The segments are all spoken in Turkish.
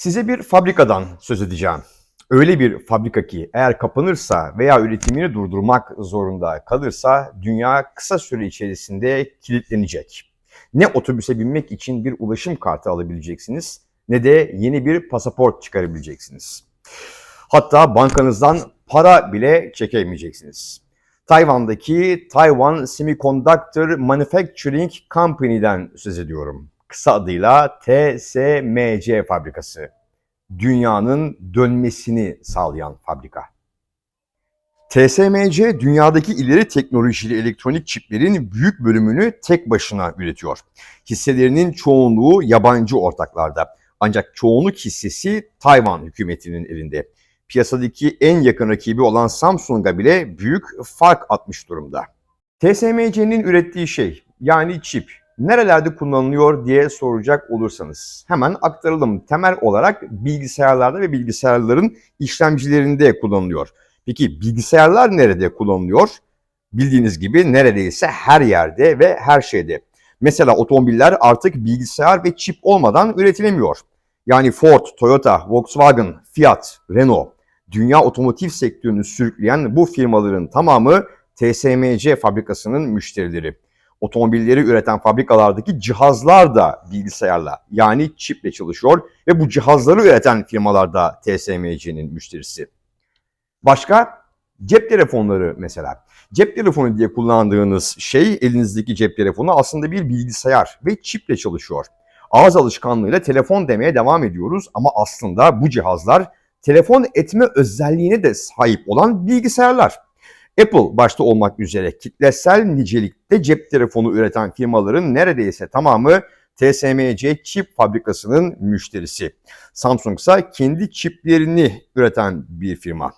Size bir fabrikadan söz edeceğim. Öyle bir fabrika ki eğer kapanırsa veya üretimini durdurmak zorunda kalırsa dünya kısa süre içerisinde kilitlenecek. Ne otobüse binmek için bir ulaşım kartı alabileceksiniz ne de yeni bir pasaport çıkarabileceksiniz. Hatta bankanızdan para bile çekemeyeceksiniz. Tayvan'daki Taiwan Semiconductor Manufacturing Company'den söz ediyorum. Kısa adıyla TSMC fabrikası. Dünyanın dönmesini sağlayan fabrika. TSMC dünyadaki ileri teknolojili elektronik çiplerin büyük bölümünü tek başına üretiyor. Hisselerinin çoğunluğu yabancı ortaklarda. Ancak çoğunluk hissesi Tayvan hükümetinin elinde. Piyasadaki en yakın rakibi olan Samsung'a bile büyük fark atmış durumda. TSMC'nin ürettiği şey yani çip nerelerde kullanılıyor diye soracak olursanız hemen aktaralım. Temel olarak bilgisayarlarda ve bilgisayarların işlemcilerinde kullanılıyor. Peki bilgisayarlar nerede kullanılıyor? Bildiğiniz gibi neredeyse her yerde ve her şeyde. Mesela otomobiller artık bilgisayar ve çip olmadan üretilemiyor. Yani Ford, Toyota, Volkswagen, Fiat, Renault, dünya otomotiv sektörünü sürükleyen bu firmaların tamamı TSMC fabrikasının müşterileri. Otomobilleri üreten fabrikalardaki cihazlar da bilgisayarla yani çiple çalışıyor ve bu cihazları üreten firmalar da TSMC'nin müşterisi. Başka cep telefonları mesela. Cep telefonu diye kullandığınız şey elinizdeki cep telefonu aslında bir bilgisayar ve çiple çalışıyor. Ağız alışkanlığıyla telefon demeye devam ediyoruz ama aslında bu cihazlar telefon etme özelliğine de sahip olan bilgisayarlar. Apple başta olmak üzere kitlesel nicelikte cep telefonu üreten firmaların neredeyse tamamı TSMC çip fabrikasının müşterisi. Samsung ise kendi çiplerini üreten bir firma.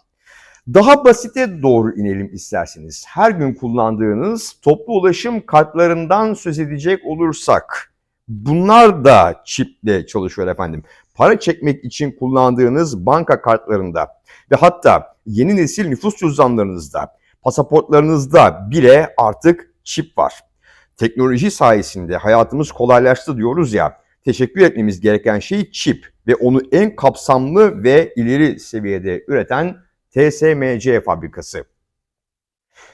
Daha basite doğru inelim isterseniz. Her gün kullandığınız toplu ulaşım kartlarından söz edecek olursak bunlar da çiple çalışıyor efendim. Para çekmek için kullandığınız banka kartlarında ve hatta yeni nesil nüfus cüzdanlarınızda, pasaportlarınızda bile artık çip var. Teknoloji sayesinde hayatımız kolaylaştı diyoruz ya. Teşekkür etmemiz gereken şey çip ve onu en kapsamlı ve ileri seviyede üreten TSMC fabrikası.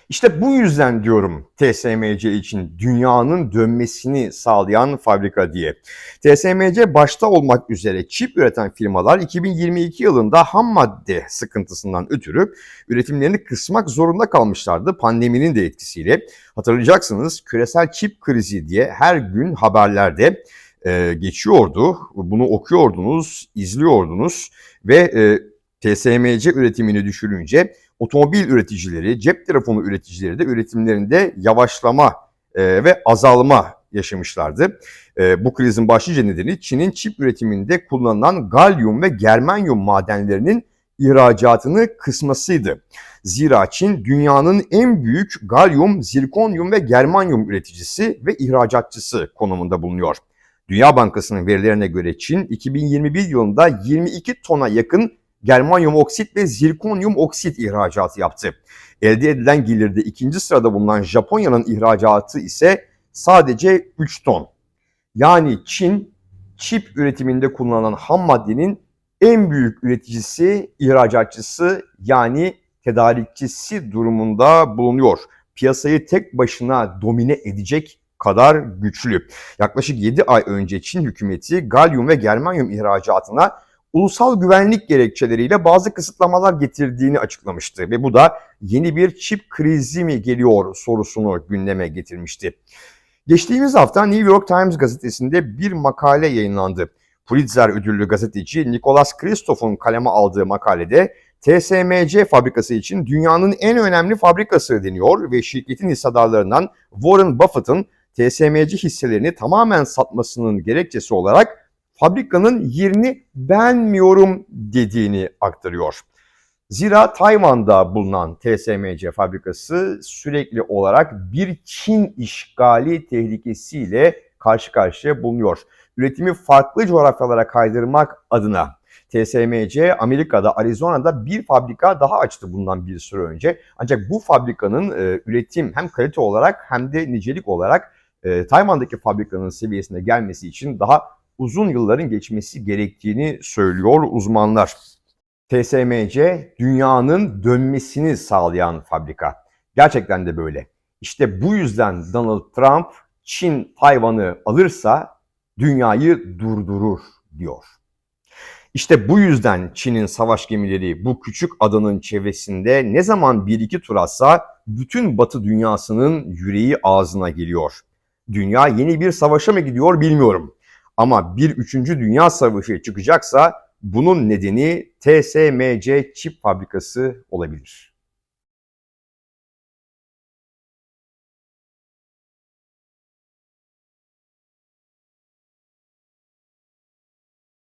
İşte bu yüzden diyorum TSMC için dünyanın dönmesini sağlayan fabrika diye. TSMC başta olmak üzere çip üreten firmalar 2022 yılında ham madde sıkıntısından ötürü üretimlerini kısmak zorunda kalmışlardı pandeminin de etkisiyle. Hatırlayacaksınız küresel çip krizi diye her gün haberlerde e, geçiyordu. Bunu okuyordunuz, izliyordunuz ve e, TSMC üretimini düşürünce otomobil üreticileri, cep telefonu üreticileri de üretimlerinde yavaşlama e, ve azalma yaşamışlardı. E, bu krizin başlıca nedeni Çin'in çip üretiminde kullanılan galyum ve germanyum madenlerinin ihracatını kısmasıydı. Zira Çin dünyanın en büyük galyum, zirkonyum ve germanyum üreticisi ve ihracatçısı konumunda bulunuyor. Dünya Bankası'nın verilerine göre Çin 2021 yılında 22 tona yakın germanyum oksit ve zirkonyum oksit ihracatı yaptı. Elde edilen gelirde ikinci sırada bulunan Japonya'nın ihracatı ise sadece 3 ton. Yani Çin çip üretiminde kullanılan ham maddenin en büyük üreticisi, ihracatçısı yani tedarikçisi durumunda bulunuyor. Piyasayı tek başına domine edecek kadar güçlü. Yaklaşık 7 ay önce Çin hükümeti galyum ve germanyum ihracatına ulusal güvenlik gerekçeleriyle bazı kısıtlamalar getirdiğini açıklamıştı ve bu da yeni bir çip krizi mi geliyor sorusunu gündeme getirmişti. Geçtiğimiz hafta New York Times gazetesinde bir makale yayınlandı. Pulitzer ödüllü gazeteci Nicholas Kristof'un kaleme aldığı makalede TSMC fabrikası için dünyanın en önemli fabrikası deniyor ve şirketin hissedarlarından Warren Buffett'ın TSMC hisselerini tamamen satmasının gerekçesi olarak fabrikanın yerini beğenmiyorum dediğini aktarıyor. Zira Tayvan'da bulunan TSMC fabrikası sürekli olarak bir Çin işgali tehlikesiyle karşı karşıya bulunuyor. Üretimi farklı coğrafyalara kaydırmak adına TSMC Amerika'da, Arizona'da bir fabrika daha açtı bundan bir süre önce. Ancak bu fabrikanın e, üretim hem kalite olarak hem de nicelik olarak e, Tayvan'daki fabrikanın seviyesine gelmesi için daha uzun yılların geçmesi gerektiğini söylüyor uzmanlar. TSMC dünyanın dönmesini sağlayan fabrika. Gerçekten de böyle. İşte bu yüzden Donald Trump Çin Tayvan'ı alırsa dünyayı durdurur diyor. İşte bu yüzden Çin'in savaş gemileri bu küçük adanın çevresinde ne zaman bir iki tur atsa bütün batı dünyasının yüreği ağzına geliyor. Dünya yeni bir savaşa mı gidiyor bilmiyorum. Ama bir üçüncü dünya savaşı çıkacaksa bunun nedeni TSMC çip fabrikası olabilir.